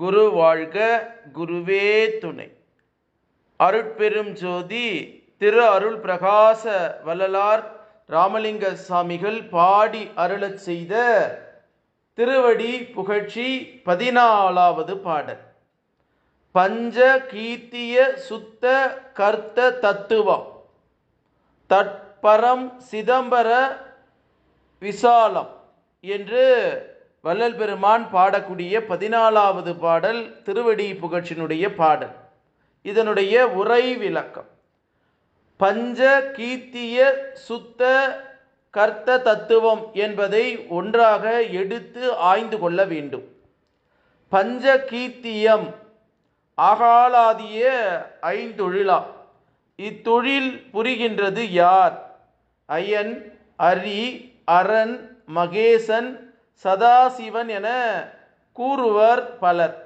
குரு வாழ்க குருவே துணை. அருட்பெரும் ஜோதி திரு அருள் பிரகாச வள்ளலார் ராமலிங்க சாமிகள் பாடி அருளச் செய்த திருவடி புகழ்ச்சி பதினாலாவது பாடல். பஞ்ச கீர்த்திய சுத்த கர்த்த தத்துவம். தற்பரம் சிதம்பர விசாலம் என்று வள்ளல் பெருமான் பாடக்கூடிய பதினாலாவது பாடல் திருவடி புகழ்ச்சியினுடைய பாடல். இதனுடைய உரை விளக்கம். பஞ்ச கீர்த்திய சுத்த கர்த்த தத்துவம் என்பதை ஒன்றாக எடுத்து ஆய்ந்து கொள்ள வேண்டும். பஞ்ச கீர்த்தியம் ஆகாலாதிய ஐந்தொழிலா. இத்தொழில் புரிகின்றது யார்? அயன் அரி அரண் மகேசன் சதாசிவன் என கூறுவர் பலர்.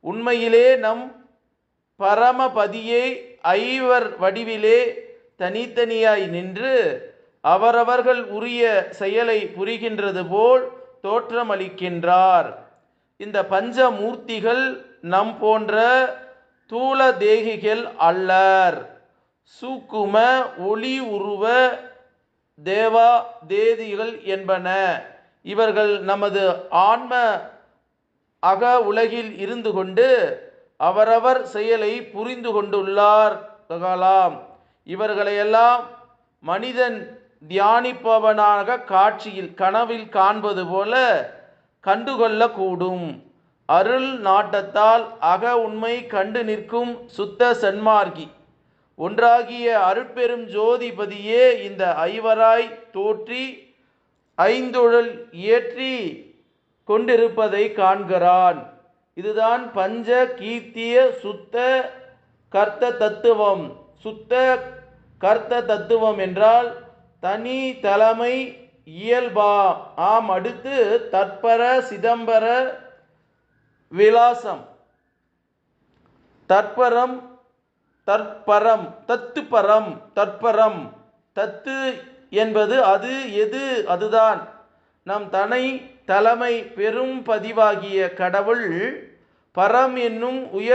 உண்மையிலே நம் பரமபதியை ஐவர் வடிவிலே தனித்தனியாய் நின்று அவரவர்கள் உரிய செயலை புரிகின்றது போல் தோற்றமளிக்கின்றார். இந்த பஞ்சமூர்த்திகள் நம் போன்ற தூள தேகிகள் அல்லர். சூக்கும ஒளி உருவ தேவா தேதிகள் என்பன. இவர்கள் நமது ஆன்ம அக உலகில் இருந்து கொண்டு அவரவர் செயலை புரிந்து கொண்டுள்ளார்களாம் இவர்களையெல்லாம் மனிதன் தியானிப்பவனாக காட்சியில் கனவில் காண்பது போல கண்டுகொள்ளக்கூடும். அருள் நாட்டத்தால் அக உண்மை கண்டு நிற்கும் சுத்த சன்மார்கி ஒன்றாகிய அருட்பெரும் ஜோதிபதியே இந்த ஐவராய் தோற்றி ஐந்தொழல் இயற்றி கொண்டிருப்பதை காண்கிறான். இதுதான் பஞ்ச கீர்த்திய சுத்த கர்த்த தத்துவம். சுத்த கர்த்த தத்துவம் என்றால் தனி தலைமை இயல்பா. ஆம் அடுத்து தற்பர சிதம்பர விலாசம். தற்பரம் தற்பரம் தத்துப்பரம் தற்பரம் தத்து என்பது அது எது அதுதான். நம் தனை தலைமை பெரும் பதிவாகிய கடவுள் பரம் என்னும் உயர்